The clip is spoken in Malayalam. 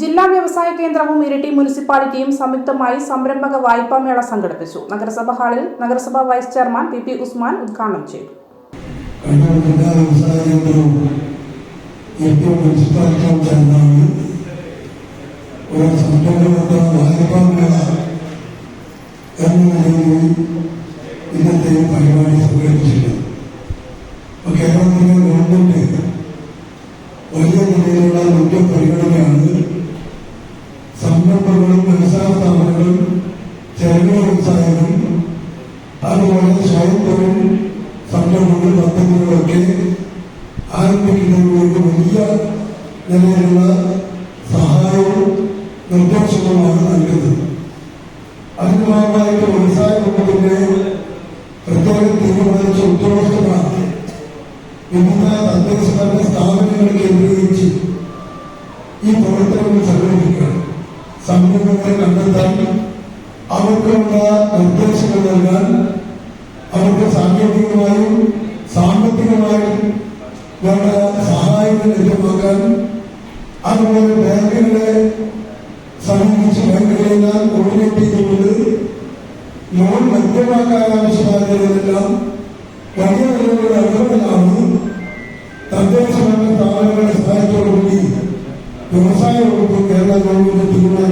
ജില്ലാ വ്യവസായ കേന്ദ്രവും ഇരിട്ടി മുനിസിപ്പാലിറ്റിയും സംയുക്തമായി സംരംഭക വായ്പാ മേള സംഘടിപ്പിച്ചു. നഗരസഭ ഹാളിൽ നഗരസഭാ vice chairman P P Usman ഉദ്ഘാടനം ചെയ്തു. ഇന്നത്തെ ജില്ലാ വ്യവസായ കേന്ദ്രവും ഏറ്റവും മുനിസിപ്പാലിറ്റിയും ചേർന്നാണ് ഒരു സംരംഭക വായ്പാ മേള എന്ന നിലയിൽ ഇന്നത്തെ ഈ പരിപാടി സംഘടിപ്പിച്ചിട്ടുണ്ട് അപ്പോൾ കേരളത്തിലെ ഗവൺമെന്റ് വലിയ നിലയിലുള്ള മുഖ്യ പരിഗണനയാണ് സംരംഭങ്ങളും വ്യവസായ സ്ഥാപനങ്ങളും ചെറുകിട വ്യവസായങ്ങളും അതുപോലെ സ്വയം തൊഴിൽ സംരംഭങ്ങൾ പദ്ധതികളൊക്കെ ആരംഭിക്കുന്നതിന് വലിയ നിലയിലുള്ള സഹായവും നിർദ്ദേശവുമാണ് നൽകുന്നത്. അതിന് ഭാഗമായിട്ട് വ്യവസായ വകുപ്പിന്റെ പ്രത്യേക തീരുമാനിച്ച ഉദ്യോഗസ്ഥരാണ് വിവിധ തദ്ദേശ സ്ഥാപനങ്ങൾ കേന്ദ്രീകരിച്ച് ഈ പ്രവർത്തനങ്ങൾ സംഘടിപ്പിക്കുകയാണ്. സംരംഭങ്ങളെ കണ്ടെത്താൻ അവർക്കുള്ള നിർദ്ദേശങ്ങൾ നൽകാൻ അവർക്ക് സാങ്കേതികമായും സാമ്പത്തികമായും വേണ്ട സഹായങ്ങൾ ലഭ്യമാക്കാൻ അതുപോലെ ബാങ്കുകളെ സമീപിച്ച് ബാങ്കുകളെല്ലാം കോർഡിനേറ്റ് ചെയ്തുകൊണ്ട് ലോൺ ലഭ്യമാക്കാൻ ആവശ്യമായതിനെല്ലാം വലിയ നിലവിലുള്ള ഇടപെടലാണ് തദ്ദേശ ഭരണ സ്ഥാപനങ്ങളുടെ സഹായത്തോടുകൂടി വ്യവസായ വകുപ്പ് കേരള ഗവൺമെന്റ് നടപ്പിലാക്കിക്കൊണ്ടിരിക്കുന്നത്